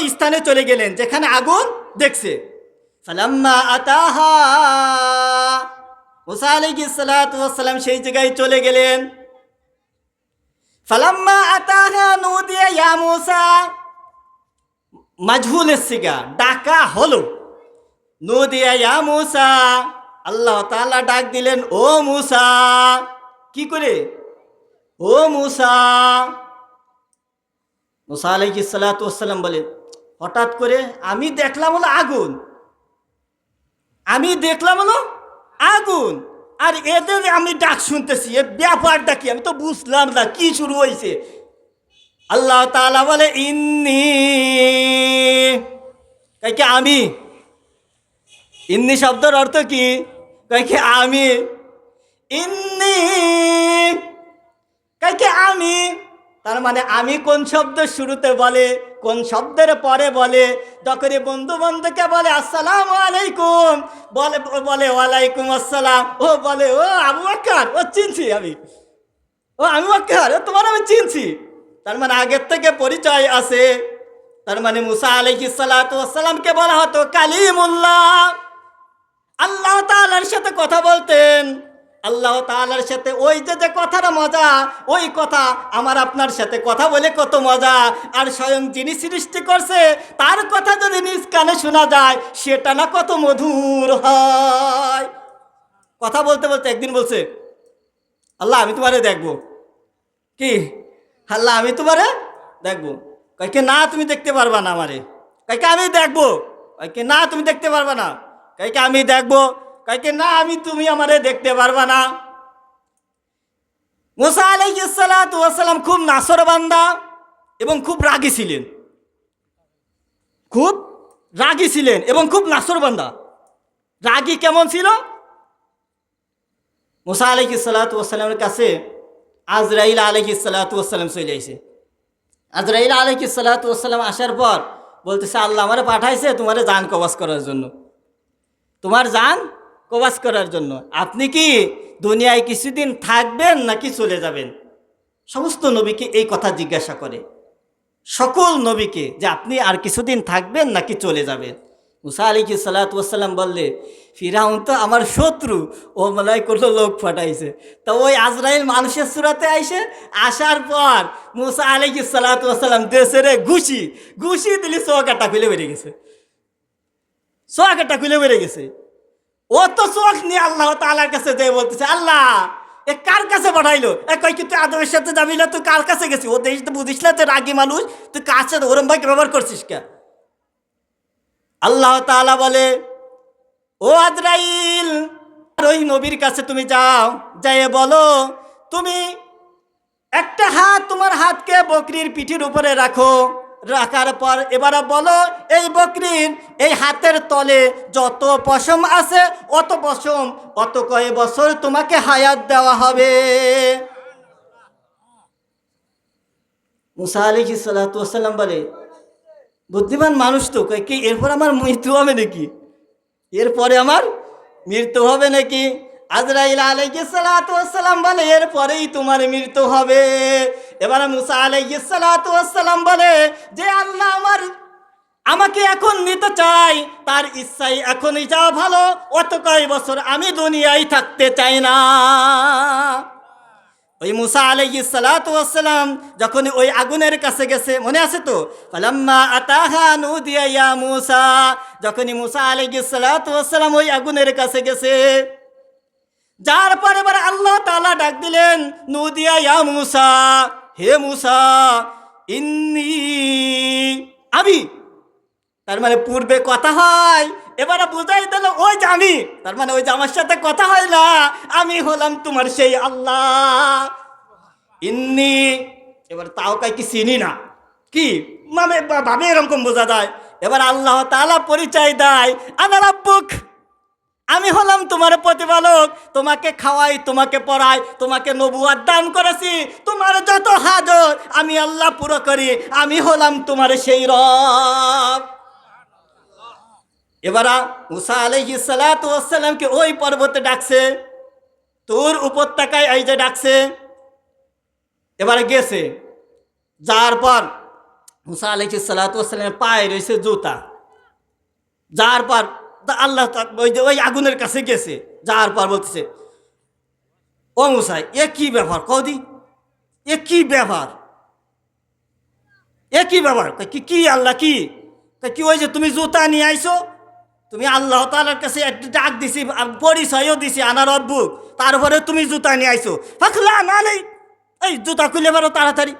ওই স্থানে চলে গেলেন, যেখানে আগুন দেখছে। আতাহা। সেই জায়গায় চলে গেলেন। ফালাম্মা আতাহা সিগা, ডাকা হলো। নুদিয়া ইয়া আল্লাহ ডাক দিলেন, ও মুসা। কি করে? ও মুসা। মুসা সালাম বলে হঠাৎ করে আমি দেখলাম হলো আগুন। আমি দেখলাম হলো আগুন। আর এদের আমি ডাক শুনতেছি এ ব্যাপারটা কি? আমি তো বুঝলাম না, কি শুরু হয়েছে? আল্লাহ তাআলা বলে, ইন্নি কাইকে আমি ইন্নি শব্দের অর্থ কি? কাইকে আমি ইন্নি। কাইকে আমি তার মানে আমি কোন শব্দ শুরুতে বলে, কোন শব্দের পরে বলে? যখনই বন্ধু বন্ধুকে বলে, আসসালাম আলাইকুম, বলে বলে, ওয়ালাইকুম আসসালাম। ও বলে, ও আবু বাক্কার, ও চিনছি আমি। ও আমি বাক্কার, ও তোমার আমি চিনছি। তার মানে আগের থেকে পরিচয় আছে। তার মানে মুসা আলাইহিস সালাতু ওয়াসসালামকে বলা হতো কালিমুল্লাহ। আল্লাহ তাআলার সাথে কথা বলতেন। আল্লাহ তাআলার সাথে ওই যে যে কথার মজা, ওই কথা আমার আপনার সাথে কথা বলে কত মজা। আর স্বয়ং যিনি সৃষ্টি করছে, তার কথা যদি নিজ কানে শোনা যায়, সেটা না কত মধুর হয়। কথা বলতে বলতে একদিন বলছে, আল্লাহ, আমি তোমারে দেখব। কি? আল্লাহ, আমি তোমারে দেখব। কয়েকে না, তুমি দেখতে পারবা না আমারে। কয়েকে আমি দেখব। কয়েকে না, তুমি দেখতে পারবা না। কয়েকে আমি দেখব। কয়েকে না, আমি, তুমি আমারে দেখতে পারবা না। মুসা আলাইসালাম খুব নাসর বান্দা এবং খুব রাগী ছিলেন। খুব রাগী ছিলেন এবং খুব নাসর বান্দা। রাগী কেমন ছিল? মুসা আলাইহি সালাতামের কাছে আজরাইল আলহি সালাতাম চলে আসে আজরাইল আলহি সালাতাম আসার পর বলতেছে, আল্লাহ আমারে পাঠাইছে তোমারে জান কবাস করার জন্য। তোমার জান কবাস করার জন্য। আপনি কি দুনিয়ায় কিছুদিন থাকবেন নাকি চলে যাবেন? সমস্ত নবীকে এই কথা জিজ্ঞাসা করে। সকল নবীকে যে আপনি আর কিছুদিন থাকবেন নাকি চলে যাবেন। মুসা কি সালাতাম বললে, ফিরাউন তো আমার শত্রু, ও মনে করল লোক ফাটাইছে তো ওই আজরাইল মানুষের সুরাতে আইসে আসার পর মুসা আলী কি সালাতাম দেশেরে ঘুষি ঘুষি দিলি চোয়াকাটা খুলে বেড়ে গেছে। চোয়াকাটা খুলে বেড়ে গেছে। ও তো চোখ নিয়ে আল্লাহ তালার কাছে যে বলতেছে, আল্লাহ, এ কার কাছে পাঠাইলো? এ কই কি তুই আদমের সাথে যাবি না? তুই কার কাছে গেছি ও দেশ বুঝিস না, তুই রাগি মানুষ। তুই কার সাথে ওরম ভাই ব্যবহার করছিস কে? আল্লাহ তাআলা বলে, ও আজরাইল ওই নবীর কাছে তুমি যাও যাই বলো, তুমি একটা হাত তোমার হাতকে বকরির পিঠির উপরে রাখো। রাখার পর এবার বলো, এই বকরির এই হাতের তলে যত পশম আছে, অত পশম, অত কয় বছর তোমাকে হায়াত দেওয়া হবে? মুসা আলী সাল্লাম বলে, বুদ্ধিমান মানুষ তো, কয় কি, এরপর আমার মৃত্যু হবে নাকি? এরপরে আমার মৃত্যু হবে নাকি? আজরাইল আলাইসালাম বলে, এরপরেই তোমার মৃত্যু হবে। এবার মুসা আলাইসালাম বলে, যে আল্লাহ আমার, আমাকে এখন নিতে চাই তার ইচ্ছাই এখনই যাওয়া ভালো, অত কয় বছর আমি দুনিয়ায় থাকতে চাই না। ওই মুসা আলাইহি সালাতাম যখন ওই আগুনের কাছে গেছে, মনে আছে তো? ফালাম্মা আতাহা নুদিয়া ইয়া মুসা। যখনই মুসা আলাইহি সালাতাম ওই আগুনের কাছে গেছে যার পর এবার আল্লাহ তালা ডাক দিলেন, নুদিয়া ইয়া মুসা, হে মুসা, ইন্নি, আমি। তার মানে পূর্বে কথা হয়, এবারে বুঝাই দিল, ওই যে আমি। তার মানে ওই যে আমার সাথে কথা হয় না, আমি হলাম তোমার সেই আল্লাহ। ইন্নি, এবার তাও কাই কি চিনি না। কি? মানে ভাবে এরকম বোঝা যায়। এবার আল্লাহ তালা পরিচয় দেয় আমার আব্বুক আমি হলাম তোমার প্রতিপালক, তোমাকে খাওয়াই, তোমাকে পড়াই, তোমাকে নবুয়ার দান করেছি, তোমার যত হাজত আমি আল্লাহ পুরো করি, আমি হলাম তোমার সেই রব। এবার মুসা আলহি সালাতামকে ওই পর্বতে ডাকছে, তোর উপত্যকায় এই যে ডাকছে, এবারে গেছে যার পর মুসা আলাইহি সালাতামের পায়ে রয়েছে জুতা যার পর তা আল্লাহ ওই যে ওই আগুনের কাছে গেছে যার পর বলতেছে, ও মুসাই, এ কি ব্যাপার? কদি এ কি ব্যাপার? এ কি ব্যাপার? কি কি আল্লাহ, কি? কি ওই যে তুমি জুতা নিয়ে আইছো? তুমি আল্লাহ তালার কাছে ডাক দিছি পরিচয়ও দিছি আনার অদ্ভুত তারপরে তুমি জুতা নিয়ে আইছো। ফাঁকলা, না নেই। এই জুতা খুলে বেরো তাড়াতাড়ি।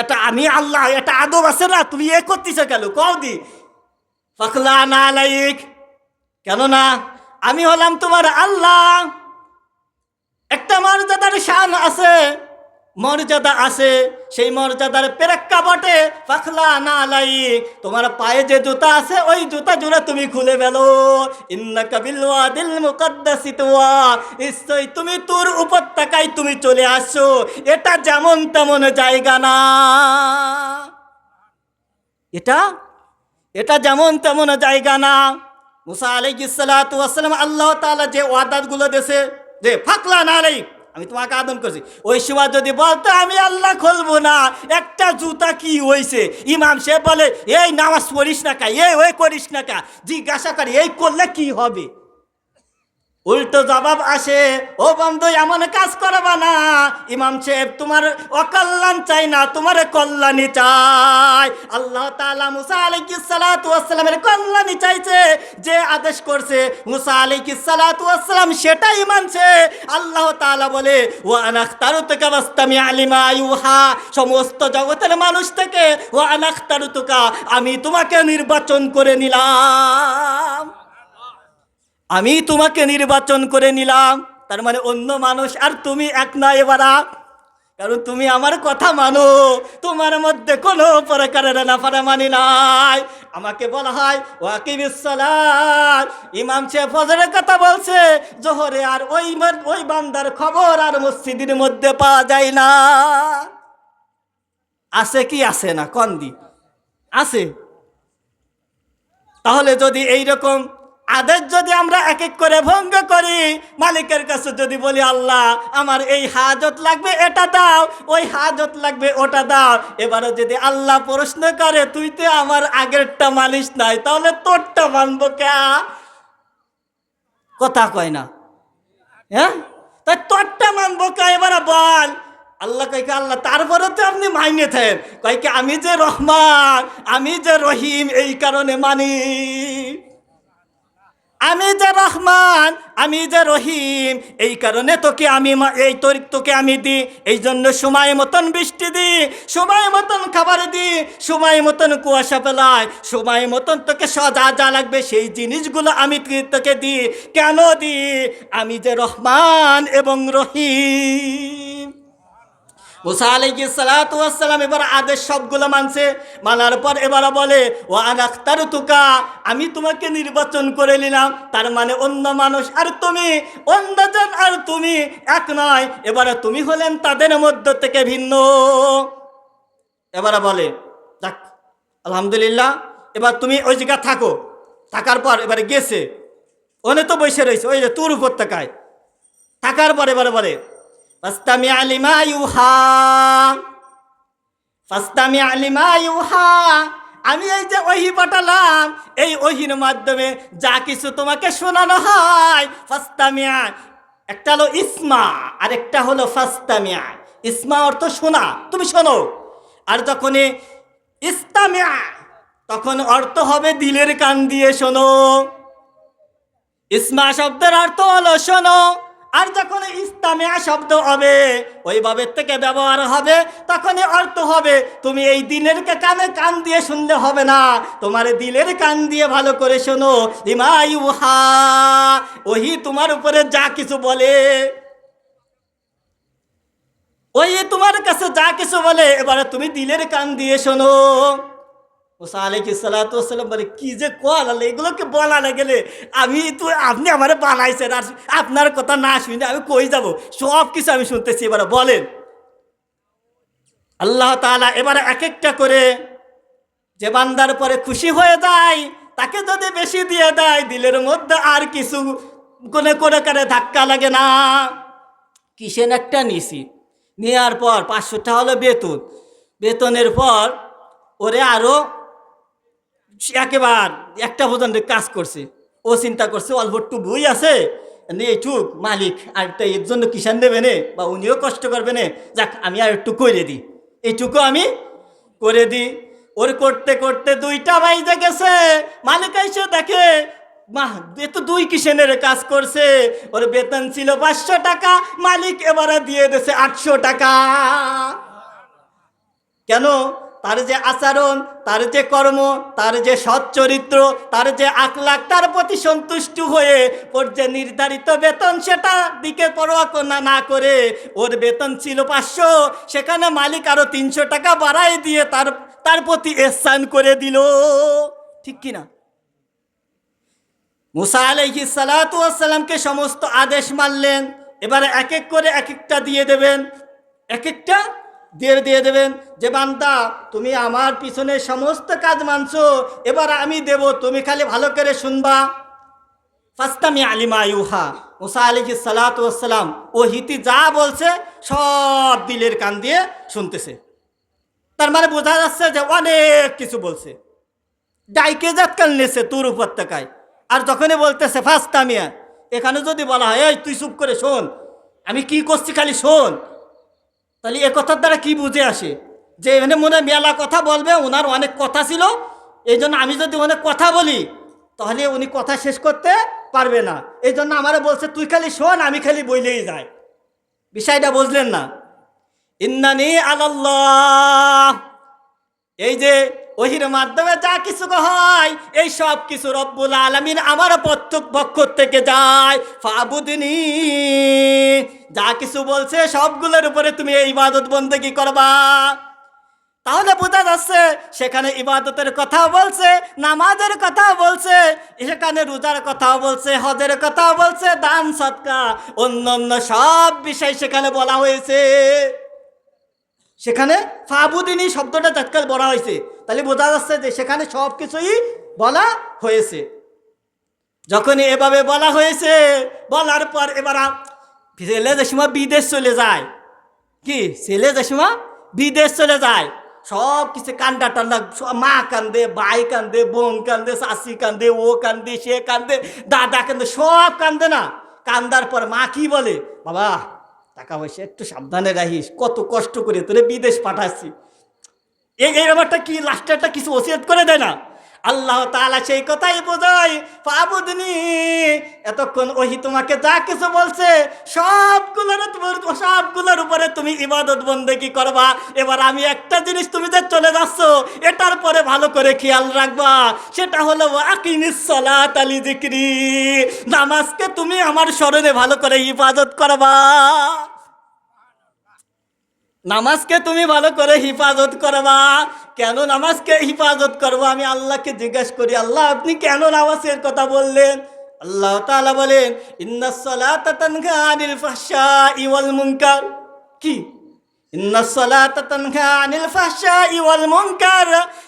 এটা আমি আল্লাহ, এটা আদব আছে না? তুমি এ করতেছ কেন? কও দি। না লাইক কেন না আমি হলাম তোমার আল্লাহ। একটা মর্যাদার শান আছে, মর্যাদা আছে, সেই মর্যাদার প্রেক্ষাপটে ফাখলা না লাইক তোমার পায়ে যে জুতা আছে, ওই জুতা জুড়ে তুমি খুলে ফেলো। ইন্নাকা বিলওয়া দিল মুকদ্দাসি তোয়া। নিশ্চয়ই তুমি তোর উপত্যকায় তুমি চলে আসছো। এটা যেমন তেমন জায়গা না। এটা এটা যেমন তেমন জায়গা না। মুসা আলাইসালাম আল্লাহ তালা যে ওয়াদাতগুলো দেশে যে ফাকলা না আলাই আমি তোমাকে আদম করছি। ওই সময় যদি বলতো, আমি আল্লাহ খুলবো না, একটা জুতা কি হয়েছে ইমাম সে বলে, এই নামাজ পড়িস না কা, এই ওই করিস না কা। জিজ্ঞাসা করি, এই করলে কি হবে? উল্টো জবাব আসে, ও বন্ধু, এমন কাজ করবা না। ইমাম সাহেব, তোমার অকল্যাণ চাই না, তোমার কল্যাণী চাই। আল্লাহ তাআলা মুসা আলাইহিস সালাতু ওয়াসসালামের কল্যাণী চাইছে, যে আদেশ করছে, মুসা আলাইহিস সালাতু ওয়াসসালাম সেটাই মানছে। আল্লাহ তাআলা বলে, ওয়া আনাখতারুতুকা ওয়াস্তামি আলিমা ইউহা। সমস্ত জগতের মানুষ থেকে, ওয়া আনাখতারুতুকা আমি তোমাকে নির্বাচন করে নিলাম। আমি তোমাকে নির্বাচন করে নিলাম। তার মানে অন্য মানুষ আর তুমি এক না এবারা। কারণ তুমি আমার কথা মানো। তোমার মধ্যে কোনো প্রকারের নাফারা মানি নাই। আমাকে বলা হয় ওয়াকি বিশ্বলার ইমাম সে ফজরের কথা বলছে, জোহরে আর ওই ওই বান্দার খবর আর মসজিদের মধ্যে পাওয়া যায় না। আছে কি আছে না? কন্দি আছে। তাহলে যদি এই রকম আদেশ যদি আমরা এক এক করে ভঙ্গ করি, মালিকের কাছে যদি বলি, আল্লাহ, আমার এই হাজত লাগবে, এটা দাও। ওই হাজত লাগবে, ওটা দাও। এবারে যদি আল্লাহ প্রশ্ন করে, তুই তো আমার আগেরটা মানিস নাই, তাহলে তোরটা মানবো কে? কথা কয় না। হ্যাঁ? তাই তোরটা মানবো কে? এবারে বল। আল্লাহ কইকে আল্লাহ, তারপরে তো আপনি মাইনে থাকেন। কইকে আমি যে রহমান, আমি যে রহিম, এই কারণে মানি। আমি যে রহমান, আমি যে রহিম, এই কারণে তোকে আমি এই তরি- তোকে আমি দিই। এই জন্য সময় মতন বৃষ্টি দিই, সময় মতন খাবার দিই, সময় মতন কুয়াশা ফেলাই, সময় মতন তোকে সজা যা লাগবে সেই জিনিসগুলো আমি তোকে দিই। কেন দিই? আমি যে রহমান এবং রহিম। মুসা আলাইহি সালাতু ওয়াসসালাম এবার আদেশ সবগুলো মানছে। মানার পর এবার বলে ও আনাখতার তুকা আমি তোমাকে নির্বাচন করে নিলাম। তার মানে অন্য মানুষ আর তুমি অন্যজন আর তুমি এক নয়। এবারে তুমি হলেন তাদের মধ্য থেকে ভিন্ন। এবারে বলে, যাক, আলহামদুলিল্লাহ, এবার তুমি ওই জায়গা থাকো। থাকার পর এবারে গেছে। ওনে তো বসে রয়েছে, ওই যে তোর উপত্যকায় থাকার পর এবারে বলে ফাস্তামি আলিমা ইউহা। ফাস্তামি আলিমা আমি এই যে ওহি পাঠালাম, এই ওহির মাধ্যমে যা কিছু তোমাকে শোনানো হয় ফাস্তামিয়া একটা হলো ইসমা আর একটা হলো ফাস্তামিয়া ইসমা অর্থ শোনা, তুমি শোনো। আর যখন ইস্তামিয়া তখন অর্থ হবে দিলের কান দিয়ে শোনো। ইসমা শব্দের অর্থ হলো শোনো। আর যখন ইস্তামিয়া শব্দ হবে, ওইভাবে থেকে ব্যবহার হবে, তখনই অর্থ হবে, তুমি এই দিনের কানে কান দিয়ে শুনলে হবে না। তোমার দিলের কান দিয়ে ভালো করে শোনো। ইমায়ুহা ওহি তোমার উপরে যা কিছু বলে। ওই তোমার কাছে যা কিছু বলে, এবারে তুমি দিলের কান দিয়ে শোনো। বলে, কি যে কল এগুলোকে বলা আমি তো, আপনি আমার আর আপনার কথা না শুনে আমি কই যাব? সব কিছু আমি শুনতেছি। এবারে বলেন, আল্লাহ তাআলা এবারে এক একটা করে যে বান্দার পরে খুশি হয়ে যায়, তাকে যদি বেশি দিয়ে দেয়, দিলের মধ্যে আর কিছু কোনে করে করে ধাক্কা লাগে না। কিসেন একটা নিছি? নেওয়ার পর পাঁচশোটা হলো বেতন। বেতনের পর ওরে আরও একেবার একটা পর্যন্ত কাজ করছে। ও চিন্তা করছে, অল্প একটু বই আছে এইটুক মালিক, আর একটা এর জন্য কিষান দেবে নে, বা উনিও কষ্ট করবে নে। যাক, আমি আর একটু করে দিই। এইটুকু আমি করে দিই। ওর করতে করতে দুইটা বাইজে গেছে। মালিক এসে দেখে, মা, এ তো দুই কিষেনের কাজ করছে। ওর বেতন ছিল পাঁচশো টাকা, মালিক এবারে দিয়ে দিয়েছে আটশো টাকা। কেন? তার যে আচরণ, তার যে কর্ম, তার যে সৎ চরিত্র, তার যে আখলাখ, তার প্রতি সন্তুষ্ট হয়ে ওর যে নির্ধারিত বেতন, সেটা দিকে পরোয়া না না করে ওর বেতন ছিল পাঁচশো, সেখানে মালিক আরও তিনশো টাকা বাড়াই দিয়ে তার তার প্রতি এহসান করে দিল। ঠিক কিনা? মুসা আলাইহি সালাতু সালামকে সমস্ত আদেশ মানলেন, এবারে এক এক করে এক একটা দিয়ে দেবেন। এক একটা দিয়ে দিয়ে দেবেন, যে বান্দা, তুমি আমার পিছনে সমস্ত কাজ মানছো, এবার আমি দেব, তুমি খালি ভালো করে শুনবা। ফাস্তামি আলিমা ইউহা, মুসা আলিহি সালাতাম ও হিতি যা বলছে, সব দিলের কান দিয়ে শুনতেছে। তার মানে বোঝা যাচ্ছে যে অনেক কিছু বলছে। ডাইকে জাতকাল নেছে তোর উপত্যকায়। আর যখনই বলতেছে, ফাস্তামিয়া, এখানে যদি বলা হয়, এই, তুই চুপ করে শোন, আমি কি করছি খালি শোন? তাহলে এ কথার দ্বারা কি বুঝে আসে? যে এখানে মনে মেলা কথা বলবে ওনার অনেক কথা ছিল এই জন্য আমি যদি অনেক কথা বলি, তাহলে উনি কথা শেষ করতে পারবে না। এই জন্য আমারে বলছে, তুই খালি শোন, আমি খালি বইলেই যাই। বিষয়টা বুঝলেন না? ইন্নানি আল্লাহ এই যে ওহির মাধ্যমে যা কিছু হয়, এই সব কিছু রব্বুল আলমিন আমার প্রত্যেক পক্ষ থেকে যায়। ফাবুদিনী, যা কিছু বলছে সবগুলোর উপরে তুমি এই ইবাদত বন্দেগি করবা। তাহলে বোঝা যাচ্ছে, সেখানে ইবাদতের কথাও বলছে, নামাজের কথাও বলছে, সেখানে রোজার কথাও বলছে, হজের কথাও বলছে, দান সৎকা অন্য অন্য সব বিষয় সেখানে বলা হয়েছে। সেখানে ফাবুদিনী শব্দটা তৎকাল বলা হয়েছে। তাহলে বোঝা যাচ্ছে যে সেখানে সব কিছুই বলা হয়েছে। যখনই এভাবে বলা হয়েছে, বলার পর এবার ছেলে যে সময় বিদেশ চলে যায়। কি? ছেলে যে সময় বিদেশ চলে যায়। সব কিছু কান্দা টান্দা মা কান্দে, ভাই কান্দে, বোন কান্দে, শাশি কান্দে, ও কান্দে, সে কান্দে, দাদা কান্দে, সব কান্দে না। কান্দার পর মা কি বলে? বাবা টাকা পয়সা, একটু সাবধানে রাখিস, কত কষ্ট করে তোরে বিদেশ পাঠাচ্ছি। এই ব্যাপারটা কি, লাস্টারটা কিছু ওসিয়ত করে দেয় না? আল্লাহ তাআলা সেই কথাই বোঝায়, ফাবুদনি, এতক্ষণ ওহি তোমাকে যা কিছু বলছে, সবগুলোর সবগুলোর উপরে তুমি ইবাদত বন্দেগি করবা। এবার আমি একটা জিনিস তুমি যে চলে যাচ্ছ, এটার পরে ভালো করে খেয়াল রাখবা। সেটা হলো সালাত আলি জিক্রি নামাজকে তুমি আমার স্মরণে ভালো করে ইবাদত করবা। নামাজকে তুমি ভালো করে হিফাজত করবা। কেন নামাজকে হিফাজত করব? আমি আল্লাহকে জিজ্ঞেস করি, আল্লাহ, আপনি কেন নামাজের কথা বললেন? আল্লাহ তাআলা বলেন মুনকার। কি?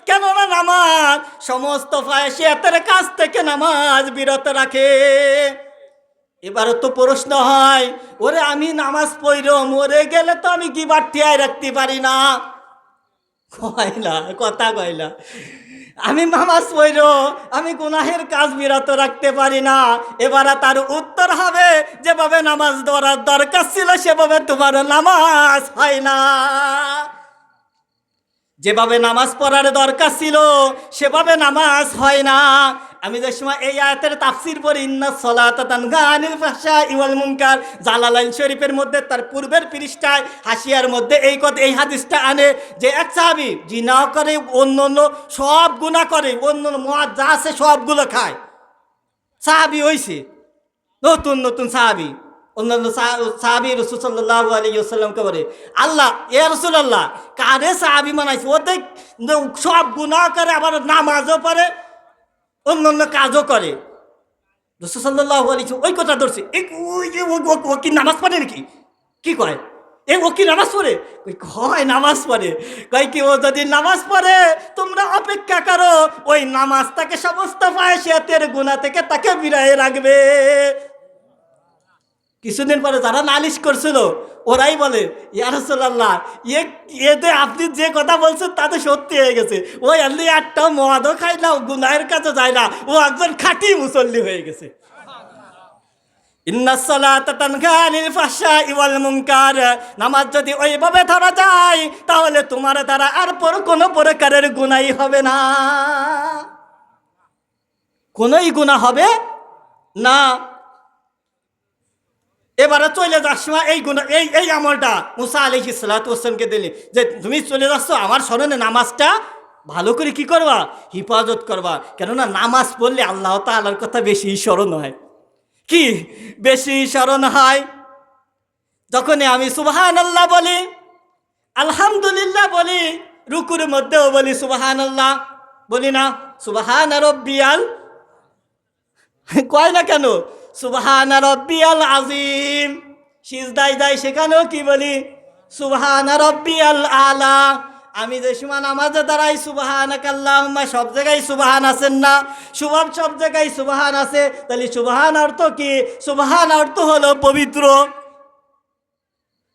কেননা নামাজ, সমস্ত ফাহিশাতের কাছ থেকে নামাজ বিরত রাখে। এবারও তো প্রশ্ন হয়, ওরে, আমি নামাজ পড়ল মরে গেলে তো আমি কি বাড়িয়ায় রাখতে পারি না? কয়লা, কথা কয়লা। আমি নামাজ পড়ল আমি গুনাহের কাজ বিরত রাখতে পারি না। এবারে তার উত্তর হবে, যেভাবে নামাজ ধরার দরকার ছিল, সেভাবে তোমার নামাজ হয় না। যেভাবে নামাজ পড়ার দরকার ছিল, সেভাবে নামাজ হয় না। আমি যে সময় এই আয়াতের তাফসির পড়ি, ইন্না সলাতান গানিল ফাহশা ইওয়াল মুনকার জালালাইন শরীফের মধ্যে তার পূর্বের পৃষ্ঠায় হাসিয়ার মধ্যে এই কথা, এই হাদিসটা আনে যে এক সাহাবি জিনা করে, অন্য অন্য সব গুণা করে, অন্য মদ যা আছে সবগুলো খায়। সাহাবি হইছে, নতুন নতুন সাহাবি। অন্যান্য সাহা- সাহাবি রসুল সাল্লাহ আলী সাল্লামকে বলে, আল্লাহ, এ রসুল আল্লাহ কারে সাহাবি মানাইছে? ওদের সব গুণা করে আবার নামাজও পড়ে অন্য অন্য কাজও করে। রসুল সাল্লাহ আলী ওই কথা ধরছে। ওই ও- নামাজ পড়ে নাকি? কি কয়? এ ও কি নামাজ পড়ে? কই হয় নামাজ পড়ে। কয় কি ও যদি নামাজ পড়ে, তোমরা অপেক্ষা করো, ওই নামাজ তাকে সমস্ত ফায়সিয়াতের গুণা থেকে তাকে বিরায়ে রাখবে। কিছুদিন পরে যারা নালিশ করছিল ওরাই বলে ইয়ারসোল্লাহ ইয়ে এতে আপনি যে কথা বলছেন তাতে সত্যি হয়ে গেছে। ওই আল্লি একটা মদও খায় না গুনায়ের কাছে যায় না, ও একজন খাঁটি মুসল্লি হয়ে গেছে। নামাজ যদি ওইভাবে ধরা যায়, তাহলে তোমার দ্বারা আর পর, কোনো প্রকারের গুনাই হবে না। কোনোই গুণা হবে না। এবারে চলে যাওয়ার সময় এই গুণ এই এই আমলটা মুসা আলি সালাতামকে দিলি যে তুমি চলে যাচ্ছ, আমার স্মরণে নামাজটা ভালো করে কি করবা? হিফাজত করবা। কেননা নামাজ পড়লে আল্লাহ তালার কথা বেশি স্মরণ হয়। কি? বেশি স্মরণ হয়? যখনই আমি সুবাহান আল্লাহ বলি, আলহামদুলিল্লাহ বলি, রুকুর মধ্যেও বলি সুবাহান আল্লাহ বলি না, সুবাহান রব্বিয়াল। কয় না কেন? সুবাহান রব্বিয়াল আজিম সিজদাই যাই সেখানেও কি বলি? সুবাহান রব্বিয়াল আলা। আমি যে সময় নামাজে দাঁড়াই সুবাহান কাল্লাহুম্মা সব জায়গায় সুবাহান আছেন না? সুবাব সব জায়গায় সুবাহান আছে, তাহলে সুবাহান অর্থ কি? সুবাহান অর্থ হলো পবিত্র।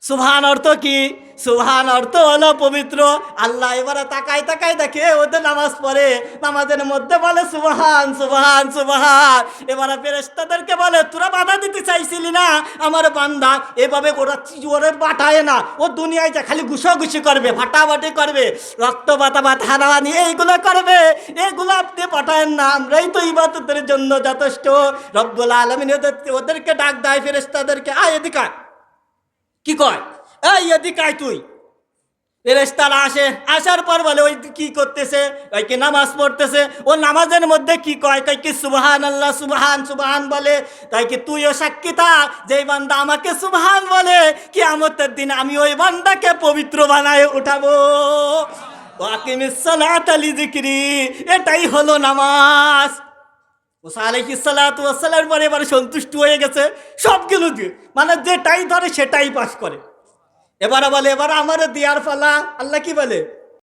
সুবহান অর্থ কি? সুবহান অর্থ হলো পবিত্র। আল্লাহ এবারে তাকাই তাকাই দেখে ওদের নামাজ পড়ে। নামাজের মধ্যে বলে, সুবহান সুবহান সুবহান। এবারে ফেরেস্তাদেরকে বলে, তোরা বাধা দিতে চাইছিলি না? আমার বান্দা এভাবে ওরা ওরে বাটায় না। ও দুনিয়ায় যা, খালি ঘুষাঘুষি করবে, ফাটাফাটি করবে রক্ত বাতা বাত হানাহানি, এইগুলো করবে। এগুলো আপনি পাঠায়েন না, আমরাই তো ইবাদতের জন্য যথেষ্ট। রব্বুল আলমিন ওদের, ওদেরকে ডাক দেয় ফেরেস্তাদেরকে আয় এদিকে। কি কয়? এই, এদিকে আয় তুই। ফেরেস্তারা আসে। আসার পর বলে, ওই কি করতেছে? ওই কি নামাজ পড়তেছে? ও নামাজের মধ্যে কি কয়? কয় কি সুবহান আল্লাহ সুবহান সুবহান বলে। তাই কি তুইও সাক্ষী থাক যেই বান্দা আমাকে সুবহান বলে কি আমতের দিন আমি ওই বান্দাকে পবিত্র বানায় উঠাবো। এটাই হলো নামাজ। মুসা আলাইহিস সালাতু পরে এবারে সন্তুষ্ট হয়ে গেছে। সবগুলো দিয়ে। মানে যেটাই ধরে সেটাই পাস করে। এবারে বলে এবার আমার দিয়ার ফালা আল্লাহ কি বলে?